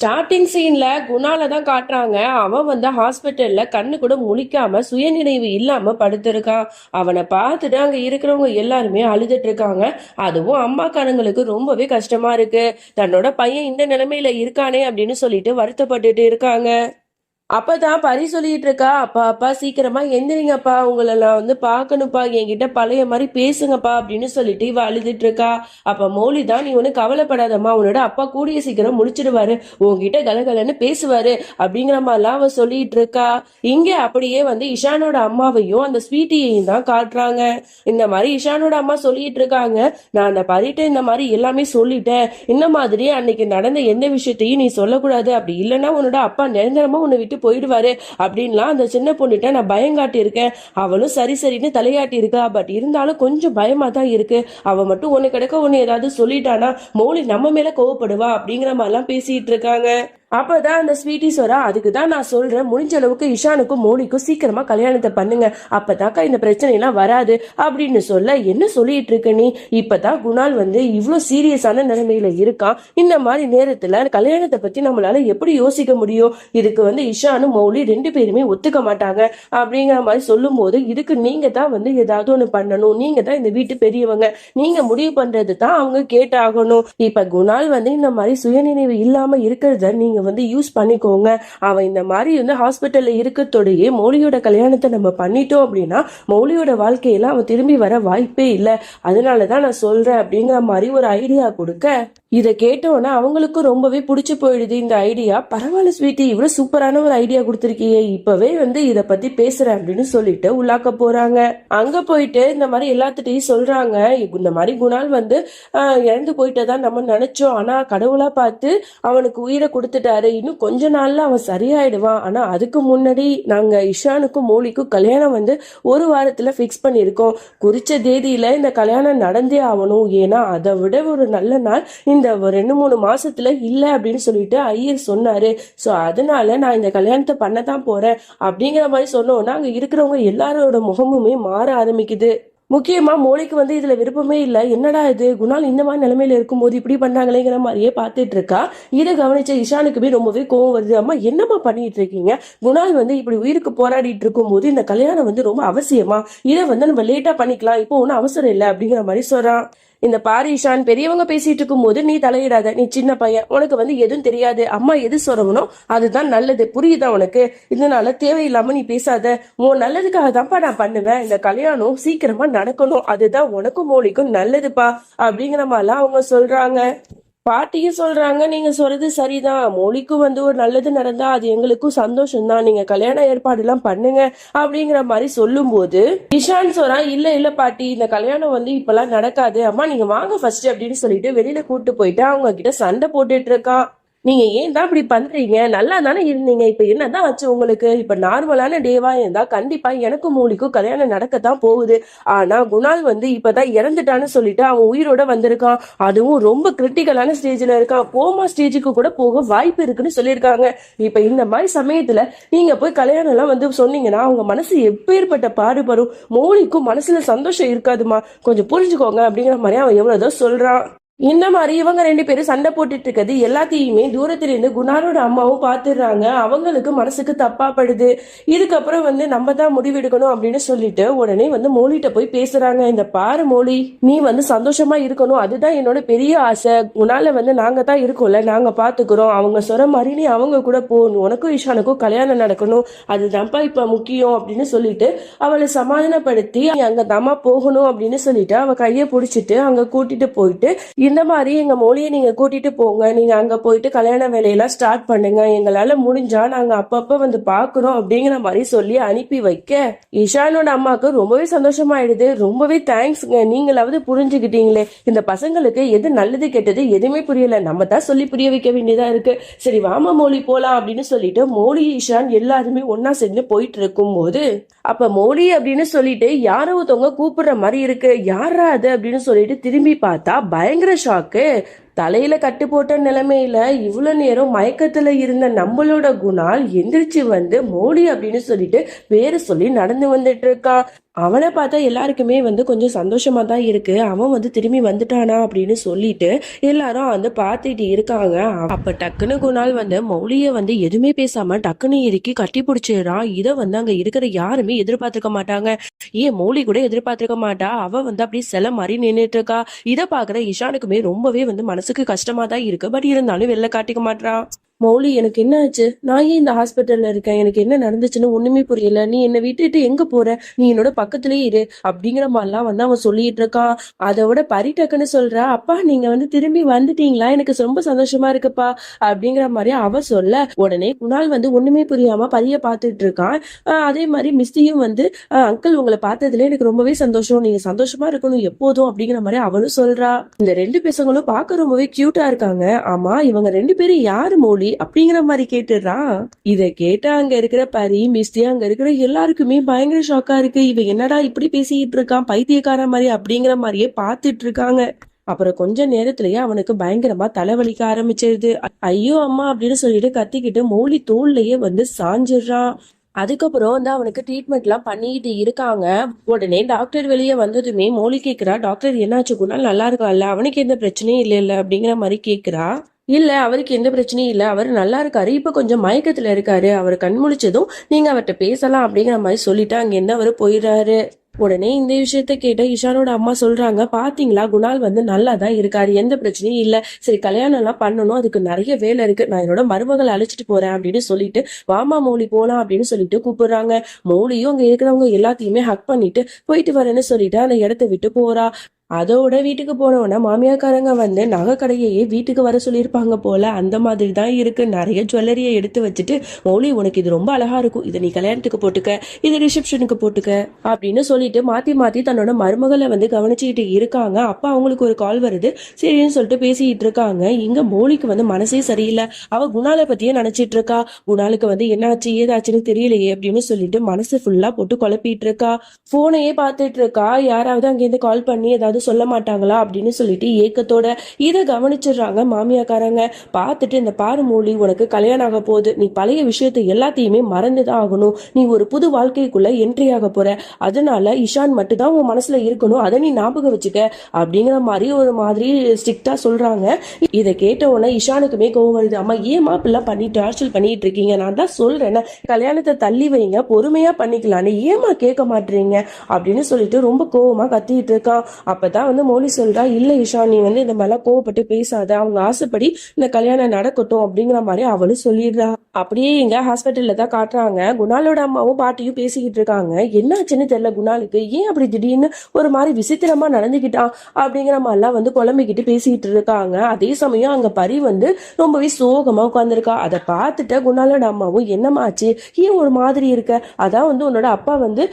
Starting சீன்ல குணால தான் காட்டுறாங்க. அவன் வந்து ஹாஸ்பிட்டல்ல கண்ணு கூட முழிக்காம சுயநினைவு இல்லாம படுத்திருக்கான் அவனை பார்த்துட்டு அங்க இருக்கிறவங்க எல்லாருமே அழுதுட்டு இருக்காங்க. அதுவும் அம்மாக்காரங்களுக்கு ரொம்பவே கஷ்டமா இருக்கு. தன்னோட பையன் இந்த நிலைமையில இருக்கானே அப்படின்னு சொல்லிட்டு வருத்தப்பட்டுட்டு இருக்காங்க. அப்பதான் பரி சொல்லிட்டு இருக்கா அப்பா அப்பா சீக்கிரமா எந்திரிங்கப்பா உங்களை நான் வந்து பார்க்கணும்ப்பா என்கிட்ட பழைய மாதிரி பேசுங்கப்பா அப்படின்னு சொல்லிட்டு இவ அழுதுட்டு இருக்கா அப்ப மௌலி தான் நீ ஒன்னும் கவலைப்படாதம்மா உன்னோட அப்பா கூடிய சீக்கிரம் முடிச்சிடுவாரு உங்ககிட்ட கலகலன்னு பேசுவாரு அப்படிங்கிற மாதிரிலாம் அவ சொல்லிட்டு இருக்கா இங்க அப்படியே வந்து இஷானோட அம்மாவையும் அந்த ஸ்வீட்டியையும் தான் காட்டுறாங்க. இந்த மாதிரி இஷானோட அம்மா சொல்லிட்டு இருக்காங்க நான் அந்த பரிட்ட இந்த மாதிரி எல்லாமே சொல்லிட்டேன். இந்த மாதிரி அன்னைக்கு நடந்த எந்த விஷயத்தையும் நீ சொல்லக்கூடாது. அப்படி இல்லைன்னா உன்னோட அப்பா நிரந்தரமா உன்னை விட்டு போயிடுவாரு அப்படின்லாம் அந்த சின்ன பொண்ணுகிட்ட நான் பயம் காட்டியிருக்கேன். அவளும் சரி சரின்னு தலையாட்டி இருக்கா பட் இருந்தாலும் கொஞ்சம் பயமா தான் இருக்கு. அவ மட்டும் ஒன்று கிடக்க ஒன்று ஏதாவது சொல்லிட்டானா? மௌலி நம்ம மேல கோவப்படுவா அப்படிங்கிற மாதிரிலாம் பேசிட்டு இருக்காங்க. அப்பதான் அந்த ஸ்வீட்டி சொரா அதுக்கு தான் நான் சொல்றேன். முடிஞ்ச அளவுக்கு இஷானுக்கும் மோனிக்கும் சீக்கிரமா கல்யாணத்தை பண்ணுங்க. அப்பதாக்கா இந்த பிரச்சனை எல்லாம் வராது அப்படின்னு சொல்ல என்ன சொல்லிட்டு இருக்க நீ? இப்பதான் குணால் வந்து இவ்வளவு சீரியஸான நிலைமையில இருக்கான். இந்த மாதிரி நேரத்துல கல்யாணத்தை பத்தி நம்மளால எப்படி யோசிக்க முடியும்? இதுக்கு வந்து இஷானும் மௌலி ரெண்டு பேருமே ஒத்துக்க மாட்டாங்க. அப்படிங்கிற மாதிரி சொல்லும் போது இதுக்கு நீங்க தான் வந்து ஏதாவது ஒண்ணு பண்ணணும். நீங்க தான் இந்த வீட்டு பெரியவங்க. நீங்க முடிவு பண்றது தான் அவங்க கேட்டாகணும். இப்ப குணால் வந்து இந்த மாதிரி சுயநினைவு இல்லாம இருக்கிறத நீங்க வந்து யூஸ் பண்ணிக்கோங்க. அவன் இந்த மாதிரி வந்து ஹாஸ்பிட்டல்ல இருக்கத்தோடையே மௌலியோட கல்யாணத்தை நம்ம பண்ணிட்டோம் அப்படின்னா மௌலியோட வாழ்க்கையில அவன் திரும்பி வர வாய்ப்பே இல்லை. அதனால தான் நான் சொல்றேன் அப்படிங்கிற மாதிரி ஒரு ஐடியா கொடுக்க இதை கேட்டோன்னே அவங்களுக்கும் ரொம்பவே பிடிச்சி போயிடுது இந்த ஐடியா. பரவாயில்ல ஸ்வீட்டி இவ்வளோ சூப்பரான ஒரு ஐடியா கொடுத்துருக்கீங்க. இப்பவே வந்து இதை பத்தி பேசுறேன் அப்படின்னு சொல்லிட்டு உள்ளாக்க போறாங்க. அங்க போயிட்டு இந்த மாதிரி எல்லாத்துட்டையும் சொல்றாங்க. இந்த மாதிரி குணால் வந்து இறந்து இறந்து போயிட்டதா நம்ம நினைச்சோம். ஆனா கடவுளா பார்த்து அவனுக்கு உயிரை கொடுத்துட்டாரு. இன்னும் கொஞ்ச நாள்ல அவன் சரியாயிடுவான். ஆனா அதுக்கு முன்னாடி நாங்க இஷானுக்கும் மோலிக்கும் கல்யாணம் வந்து ஒரு வாரத்துல ஃபிக்ஸ் பண்ணியிருக்கோம். குறிச்ச தேதியில இந்த கல்யாணம் நடந்தே ஆகணும். ஏன்னா அதை விட ஒரு நல்ல நாள். இந்த ரெண்டு மூணு மாசத்துல இல்ல அப்படின்னு சொல்லிட்டு ஐயர் சொன்னாரு. சோ அதனால நான் இந்த கல்யாணத்தை பண்ண தான் போறேன் அப்படிங்கிற மாதிரி சொன்னோன்னா அங்க இருக்கிறவங்க எல்லாரோட முகமுமே மாற ஆரம்பிக்குது. முக்கியமா மோளிக்கு வந்து இதுல விருப்பமே இல்ல. என்னடா இது? குணால் இந்த மாதிரி நிலைமையில இருக்கும்போது இப்படி பண்ணாங்களேங்கிற மாதிரியே பார்த்துட்டு இருக்கா. இதை கவனிச்ச இஷானுக்குமே ரொம்பவே கோவம் வருது. அம்மா என்னம்மா பண்ணிட்டு இருக்கீங்க? குணால் வந்து இப்படி உயிருக்கு போராடிட்டு இருக்கும்போது இந்த கல்யாணம் வந்து ரொம்ப அவசியமா? இதை வந்து நம்ம லேட்டா பண்ணிக்கலாம். இப்போ ஒன்றும் அவசரம் இல்லை அப்படிங்கிற மாதிரி சொல்றான். இந்த பாரு பெரியவங்க பேசிட்டு இருக்கும்போது நீ தலையிடாத நீ சின்ன பையன் உனக்கு வந்து எதுவும் தெரியாது அம்மா எது சொல்லணும் அதுதான் நல்லது புரியுதா உனக்கு? இதனால தேவையில்லாம நீ பேசாத உன் நல்லதுக்காக தான்ப்பா நான் பண்ணுவேன் இந்த கல்யாணம் சீக்கிரமா நடக்கணும் அதுதான் உனக்கும் மோனிக்கும் நல்லதுப்பா அப்படிங்கிற மாதிரிலாம் அவங்க சொல்றாங்க. பாட்டியும் சொல்றாங்க நீங்க சொல்றது சரிதான். மொழிக்கு வந்து ஒரு நல்லது நடந்தா அது எங்களுக்கும் சந்தோஷம் தான் நீங்க கல்யாண ஏற்பாடு எல்லாம் பண்ணுங்க அப்படிங்கிற மாதிரி சொல்லும்போது இஷான் சொல்றான் இல்ல இல்ல பாட்டி இந்த கல்யாணம் வந்து இப்பெல்லாம் நடக்காது. அம்மா நீங்க வாங்க ஃபர்ஸ்ட் அப்படின்னு சொல்லிட்டு வெளியில கூட்டு போயிட்டு அவங்க கிட்ட சண்டை போட்டுட்டு இருக்கான் நீங்க ஏன் தான் இப்படி பண்றீங்க? நல்லா தானே இருந்தீங்க. இப்ப என்னதான் ஆச்சு உங்களுக்கு? இப்ப நார்மலான டேவா இருந்தா கண்டிப்பா எனக்கும் மூலிக்கும் கல்யாணம் நடக்கத்தான் போகுது. ஆனா குணால் வந்து இப்பதான் இறந்துட்டான்னு சொல்லிட்டு அவன் உயிரோட வந்திருக்கான். அதுவும் ரொம்ப கிரிட்டிக்கலான ஸ்டேஜ்ல இருக்கான். கோமா ஸ்டேஜுக்கு கூட போக வாய்ப்பு இருக்குன்னு சொல்லியிருக்காங்க. இப்ப இந்த மாதிரி சமயத்துல நீங்க போய் கல்யாணம் எல்லாம் வந்து சொன்னீங்கன்னா அவங்க மனசு எப்பேற்பட்ட பாடுபடும். மௌலிக்கும் மனசுல சந்தோஷம் இருக்காதுமா கொஞ்சம் புரிஞ்சுக்கோங்க அப்படிங்கிற மாதிரி அவன் எவ்வளவுதான் சொல்றான். இந்த மாதிரி இவங்க ரெண்டு பேரும் சண்டை போட்டுட்டு இருக்கிறது எல்லாத்தையுமே தூரத்துல இருந்து குணாரோட அம்மாவும் பாத்துடுறாங்க அவங்களுக்கு மனசுக்கு தப்பா படுது இதுக்கப்புறம் வந்து நம்ம தான் முடிவெடுக்கணும் அப்படின்னு சொல்லிட்டு உடனே வந்து மோலிட்ட போய் பேசுறாங்க. இந்த பாரு மோலி நீ வந்து சந்தோஷமா இருக்கணும். அதுதான் என்னோட பெரிய ஆசை. உனால வந்து நாங்க தான் இருக்கோம்ல. நாங்க பாத்துக்கிறோம். அவங்க சொல்ற மாதிரி நீ அவங்க கூட போகணும் உனக்கும் இஷானுக்கும் கல்யாணம் நடக்கணும். அதுதான்ப்பா இப்ப முக்கியம் அப்படின்னு சொல்லிட்டு அவளை சமாதானப்படுத்தி அங்க தாமா போகணும் அப்படின்னு சொல்லிட்டு அவ கையை பிடிச்சிட்டு அங்க கூட்டிட்டு போயிட்டு இந்த மாதிரி எங்கள் மொழியை நீங்கள் கூட்டிட்டு போங்க. நீங்கள் அங்கே போயிட்டு கல்யாண வேலையெல்லாம் ஸ்டார்ட் பண்ணுங்க. எங்களால் முடிஞ்சால் நாங்கள் அப்பப்போ வந்து பார்க்குறோம் அப்படிங்கிற மாதிரி சொல்லி அனுப்பி வைக்க. இஷானோட அம்மாவுக்கு ரொம்பவே சந்தோஷமாயிடுது. ரொம்பவே தேங்க்ஸ்ங்க நீங்களாவது புரிஞ்சுக்கிட்டீங்களே. இந்த பசங்களுக்கு எது நல்லது கெட்டது எதுவுமே புரியல. நம்ம தான் சொல்லி புரிய வைக்க வேண்டியதா இருக்கு. சரி வாமா மோலி போலாம் அப்படின்னு சொல்லிட்டு மோலி இஷான் எல்லாருமே ஒன்னா சேர்ந்து போயிட்டு இருக்கும்போது அப்ப மோலி அப்படின்னு சொல்லிட்டு யாரோ ஒருத்தவங்க கூப்பிடுற மாதிரி இருக்கு. யாரா அது அப்படின்னு சொல்லிட்டு திரும்பி பார்த்தா பயங்கர ஷாக்கு தலையில கட்டு போட்ட நிலைமையில இவ்வளவு நேரம் மயக்கத்துல இருந்த நம்மளோட குணால் எந்திரிச்சு வந்து மோடி அப்படின்னு சொல்லிட்டு பேரு சொல்லி நடந்து வந்துட்டு இருக்கான் அவனை பார்த்தா எல்லாருக்குமே வந்து கொஞ்சம் சந்தோஷமா தான் இருக்கு. அவன் வந்து திரும்பி வந்துட்டானா அப்படின்னு சொல்லிட்டு எல்லாரும் வந்து பார்த்துட்டு இருக்காங்க. அப்ப டக்குன்னு குணால் வந்து மௌலியை வந்து எதுவுமே பேசாம டக்குன்னு இறுக்கி கட்டி பிடிச்சிடுறான் இதை வந்து அங்க இருக்கிற யாருமே எதிர்பார்த்திருக்க மாட்டாங்க. ஏன் மௌலி கூட எதிர்பார்த்திருக்க மாட்டா? அவள் வந்து அப்படியே சில மாதிரி நின்றுட்டு இருக்கா. இதை பாக்குற இஷானுக்குமே ரொம்பவே வந்து மனசுக்கு கஷ்டமாக தான் இருக்கு. பட் இருந்தாலும் வெளில காட்டிக்க மாட்டான் மௌலி எனக்கு என்ன ஆச்சு? நான் ஏன் இந்த ஹாஸ்பிட்டல்ல இருக்கேன்? எனக்கு என்ன நடந்துச்சுன்னு ஒண்ணுமே புரியல. நீ என்னை விட்டுட்டு எங்க போற? நீ என்னோட பக்கத்துலயே இரு. அப்படிங்கிற மாதிரிலாம் வந்து அவன் சொல்லிட்டு இருக்கான். அதோட பரிட்டக்குன்னு சொல்றா அப்பா நீங்க வந்து திரும்பி வந்துட்டீங்களா? எனக்கு ரொம்ப சந்தோஷமா இருக்குப்பா. அப்படிங்கிற மாதிரி அவ சொல்ல உடனே குணால் வந்து ஒண்ணுமே புரியாம பரிய பார்த்துட்டு இருக்கான். அதே மாதிரி மிஸ்டியும் வந்து அங்கிள் உங்களை பார்த்ததுல எனக்கு ரொம்பவே சந்தோஷம். நீங்க சந்தோஷமா இருக்கணும் எப்போதும். அப்படிங்கிற மாதிரி அவனும் சொல்றா. இந்த ரெண்டு பேசங்களும் பார்க்க ரொம்பவே கியூட்டா இருக்காங்க. ஆமா இவங்க ரெண்டு பேரும் யாரு அப்படிங்கிற மாதிரி கேட்டுடுறான் இத கேட்டா அங்க இருக்கிற பரி மிஸ்டி அங்க இருக்கிற எல்லாருக்குமே பயங்கர ஷாக்கா இருக்கு. இவ என்னடா இப்படி பேசிட்டு இருக்கான்? பைத்தியக்கார மாதிரி அப்படிங்கிற மாதிரியே பார்த்துட்டு இருக்காங்க. அப்புறம் கொஞ்ச நேரத்திலேயே அவனுக்கு பயங்கரமா தலைவலிக்க ஆரம்பிச்சிருது. ஐயோ அம்மா அப்படின்னு சொல்லிட்டு கத்திக்கிட்டு மௌலி தோல்லையே வந்து சாஞ்சிடுறான். அதுக்கப்புறம் வந்து அவனுக்கு ட்ரீட்மெண்ட்லாம் பண்ணிக்கிட்டு இருக்காங்க. உடனே டாக்டர் வெளியே வந்ததுமே மோலி கேட்குறா டாக்டர் என்னாச்சு கூட நல்லா இருக்கான்ல? அவனுக்கு எந்த பிரச்சனையும் இல்லை இல்லை அப்படிங்கிற மாதிரி கேட்குறா இல்லை அவருக்கு எந்த பிரச்சனையும் இல்லை. அவர் நல்லா இருக்காரு. இப்போ கொஞ்சம் மயக்கத்தில் இருக்காரு. அவர் கண் முழிச்சதும் நீங்கள் அவர்கிட்ட பேசலாம் அப்படிங்கிற மாதிரி சொல்லிட்டு அங்கேருந்து அவர் போயிடுறாரு. உடனே இந்த விஷயத்த கேட்ட இஷானோட அம்மா சொல்றாங்க பாத்தீங்களா குணால் வந்து நல்லா தான் இருக்காரு. எந்த பிரச்சனையும் இல்ல. சரி கல்யாணம் எல்லாம் பண்ணணும். அதுக்கு நிறைய வேலை இருக்கு. நான் என்னோட மருமகளை அழைச்சிட்டு போறேன் அப்படின்னு சொல்லிட்டு வாமா மௌலி போலாம் அப்படின்னு சொல்லிட்டு கூப்பிடுறாங்க. மௌலியும் அங்க இருக்கிறவங்க எல்லாத்தையுமே ஹக் பண்ணிட்டு போயிட்டு வரேன்னு சொல்லிட்டு அந்த இடத்த விட்டு போறா. அதோட வீட்டுக்கு போனவொடனே மாமியாக்காரங்க வந்து நகைக்கடையையே வீட்டுக்கு வர சொல்லியிருப்பாங்க போல அந்த மாதிரி தான் இருக்கு. நிறைய ஜுவல்லரியை எடுத்து வச்சுட்டு மௌலி உனக்கு இது ரொம்ப அழகா இருக்கும். இதை நீ கல்யாணத்துக்கு போட்டுக்க. இது ரிசப்ஷனுக்கு போட்டுக்க. அப்படின்னு சொல்லிட்டு மாத்தி மாத்தி தன்னோட மருமகளை வந்து கவனிச்சுக்கிட்டு இருக்காங்க. அப்ப அவங்களுக்கு ஒரு கால் வருது. சரின்னு சொல்லிட்டு பேசிட்டு இருக்காங்க. இங்க மௌலிக்கு வந்து மனசே சரியில்லை. அவ குணால பத்தியே நினைச்சிட்டு இருக்கா. குணாலுக்கு வந்து என்னாச்சு ஏதாச்சுன்னு தெரியலையே அப்படின்னு சொல்லிட்டு மனசு ஃபுல்லா போட்டு குழப்பிட்டு இருக்கா. போனையே பார்த்துட்டு இருக்கா. யாராவது அங்கேருந்து கால் பண்ணி ஏதாவது சொல்ல மாட்டாங்களா அப்படின்னு சொல்லிட்டு ஏக்கத்தோட இதை கவனிச்சிடுறாங்க மாமியாக்காரங்க பார்த்துட்டு இந்த பாரு மூலி உனக்கு கல்யாணம் ஆக போகுது. நீ பழைய விஷயத்தை எல்லாத்தையுமே மறந்துதான் ஆகணும். நீ ஒரு புது வாழ்க்கைக்குள்ள என்ட்ரி ஆக போற. அதனால இஷான் மட்டும் தான் உன் மனசுல இருக்கணும். அதை நீ ஞாபகம் வச்சுக்க அப்படிங்கிற மாதிரி ஒரு மாதிரி ஸ்ட்ரிக்டா சொல்றாங்க. இதை கேட்ட உடனே இஷானுக்குமே கோவம் வருது. அம்மா ஏமா இப்படிலாம் பண்ணி டார்ச்சல் பண்ணிட்டு இருக்கீங்க? நான் தான் சொல்றேன் கல்யாணத்தை தள்ளி வைங்க. பொறுமையா பண்ணிக்கலான்னு. ஏமா கேட்க மாட்டீங்க அப்படின்னு சொல்லிட்டு ரொம்ப கோவமா கத்திட்டு இருக்கான். அப்பதான் வந்து மௌலி சொல்றா இல்ல இஷா நீ வந்து இந்த மாதிரிலாம் கோவப்பட்டு பேசாத. அவங்க ஆசைப்படி இந்த கல்யாணம் நடக்கட்டும் அப்படிங்கிற மாதிரி அவளும் சொல்லிடுறா. அப்படியே இங்க ஹாஸ்பிட்டல்ல தான் காட்டுறாங்க. குணாலோட அம்மாவும் பாட்டியும் பேசிக்கிட்டு இருக்காங்க. என்னாச்சுன்னு தெரியல குணாலுக்கு. ஏன் அப்படி திடீர்னு ஒரு மாதிரி விசித்திரமா நடந்துகிட்டான் அப்படிங்கிற மாதிரிலாம் வந்து குழம்பிக்கிட்டு பேசிக்கிட்டு இருக்காங்க. அதே சமயம் அங்க பரி வந்து ரொம்பவே சோகமா உட்காந்துருக்கா அதை பார்த்துட்டு குணாலோட அம்மாவும் என்னமாச்சு ஏன் ஒரு மாதிரி இருக்க? அதான் வந்து உன்னோட அப்பா வந்து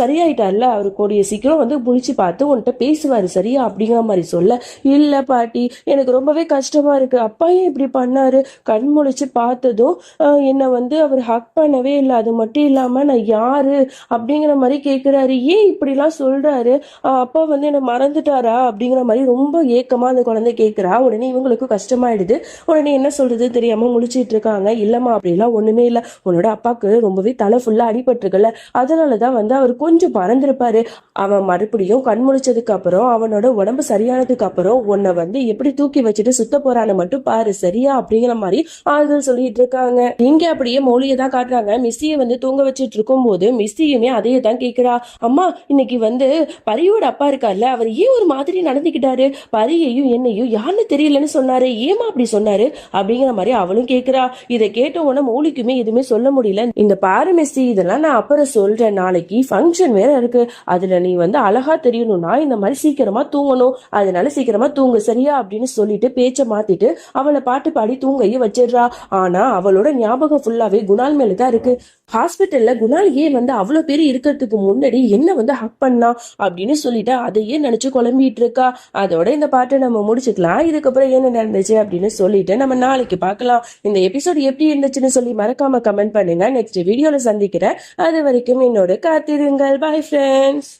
சரியாயிட்டார்ல? அவரு கூடிய சீக்கிரம் வந்து புளிச்சு பார்த்து உன்கிட்ட பேசுவார். சரியா அப்படிங்கிற மாதிரி சொல்ல இல்லை பாட்டி எனக்கு ரொம்பவே கஷ்டமா இருக்கு. அப்பா ஏன் இப்படி பண்ணாரு? கண் முழிச்சு பார்த்ததும் என்னை வந்து அவர் ஹக் பண்ணவே இல்லை. அது மட்டும் இல்லாம நான் யாரு? அப்படிங்கிற மாதிரி கேக்குறாரு. ஏன் இப்படிலாம் சொல்றாரு? அப்பா வந்து என்னை மறந்துட்டாரா? அப்படிங்கிற மாதிரி ரொம்ப ஏக்கமா அந்த குழந்தை கேக்குறா. உடனே இவங்களுக்கு கஷ்டமாயிடுது. உடனே என்ன சொல்றது? தெரியாம முழிச்சிட்டு இருக்காங்க. இல்லம்மா அப்படிலாம் ஒண்ணுமே இல்லை. உன்னோட அப்பாவுக்கு ரொம்பவே தலை ஃபுல்லா அடிபட்டிருக்குல்ல. அதனாலதான் வந்து அவர் கொஞ்சம் மறந்துருப்பாரு. அவன் மறுபடியும் கண் முழிச்சதுக்கு அப்புறம் அவனோட உடம்பு சரியானதுக்கு அப்புறம் உன்னை வந்து எப்படி தூக்கி வச்சுட்டு சுத்த போறான்னு மட்டும் பாரு சரியா? அப்படிங்கிற மாதிரி ஆறுதல் சொல்லிட்டு இருக்காங்க. இங்க அப்படியே மௌலியை தான் காட்டுறாங்க. மிஸ்ஸியை வந்து தூங்க வச்சிட்டு இருக்கும்போது மிஸ்ஸியுமே அதையே தான் கேக்குறா அம்மா இன்னைக்கு வந்து பரியோட அப்பா இருக்கார்ல அவர் ஏன் ஒரு மாதிரி நடந்துக்கிட்டாரு? பரியையும் என்னையும் யாருன்னு தெரியலன்னு சொன்னாரு ஏமா அப்படி சொன்னாரு? அப்படிங்கிற மாதிரி அவளும் கேக்குறா இதை கேட்ட உடனே மௌலிக்குமே எதுவுமே சொல்ல முடியல. இந்த பாரு மிஸ்ஸி இதெல்லாம் நான் அப்புறம் சொல்றேன். நாளைக்கு ஃபங்க்ஷன் வேற இருக்கு. அதுல நீ வந்து அழகா தெரியணும்னா இந்த மாதிரி சீக்கிரம் சீக்கிரமா தூங்கணும். அதனால சீக்கிரமா தூங்கு சரியா? அப்படின்னு சொல்லிட்டு பேச்ச மாத்திட்டு அவளை பாட்டு பாடி தூங்கையும் வச்சிடுறா. ஆனா அவளோட ஞாபகம் ஃபுல்லாவே குணால் மேல தான் இருக்கு. ஹாஸ்பிட்டல்ல குணால் ஏன் வந்து அவ்வளவு பேர் இருக்கிறதுக்கு முன்னாடி என்ன வந்து ஹக் பண்ணா? அப்படின்னு சொல்லிட்டு அதையே நினைச்சு குழம்பிட்டு இருக்கா. அதோட இந்த பாட்டை நம்ம முடிச்சுக்கலாம். இதுக்கப்புறம் என்ன நடந்துச்சு அப்படின்னு சொல்லிட்டு நம்ம நாளைக்கு பார்க்கலாம். இந்த எபிசோட் எப்படி இருந்துச்சுன்னு சொல்லி மறக்காம கமெண்ட் பண்ணுங்க. நெக்ஸ்ட் வீடியோல சந்திக்கிறேன். அது வரைக்கும் என்னோட காத்திருங்கள். Bye friends